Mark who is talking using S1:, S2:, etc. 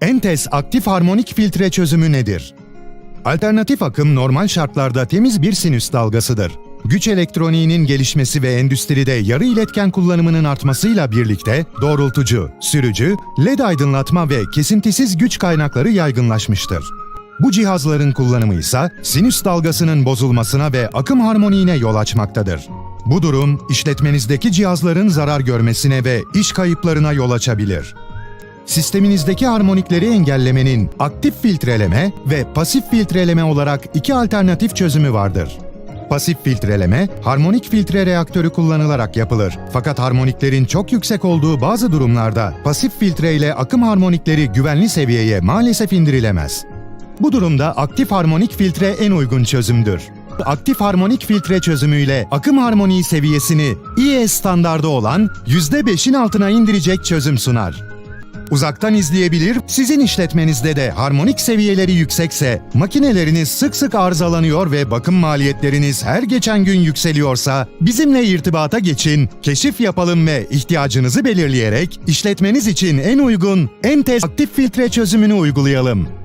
S1: Entes aktif harmonik filtre çözümü nedir? Alternatif akım normal şartlarda temiz bir sinüs dalgasıdır. Güç elektroniğinin gelişmesi ve endüstride yarı iletken kullanımının artmasıyla birlikte doğrultucu, sürücü, led aydınlatma ve kesintisiz güç kaynakları yaygınlaşmıştır. Bu cihazların kullanımı ise sinüs dalgasının bozulmasına ve akım harmoniğine yol açmaktadır. Bu durum işletmenizdeki cihazların zarar görmesine ve iş kayıplarına yol açabilir. Sisteminizdeki harmonikleri engellemenin aktif filtreleme ve pasif filtreleme olarak iki alternatif çözümü vardır. Pasif filtreleme, harmonik filtre reaktörü kullanılarak yapılır. Fakat harmoniklerin çok yüksek olduğu bazı durumlarda pasif filtre ile akım harmonikleri güvenli seviyeye maalesef indirilemez. Bu durumda aktif harmonik filtre en uygun çözümdür. Aktif harmonik filtre çözümüyle akım harmoniği seviyesini IE standardı olan %5'in altına indirecek çözüm sunar. Uzaktan izleyebilir, sizin işletmenizde de harmonik seviyeleri yüksekse, makineleriniz sık sık arızalanıyor ve bakım maliyetleriniz her geçen gün yükseliyorsa, bizimle irtibata geçin, keşif yapalım ve ihtiyacınızı belirleyerek işletmeniz için en uygun, en tez aktif filtre çözümünü uygulayalım.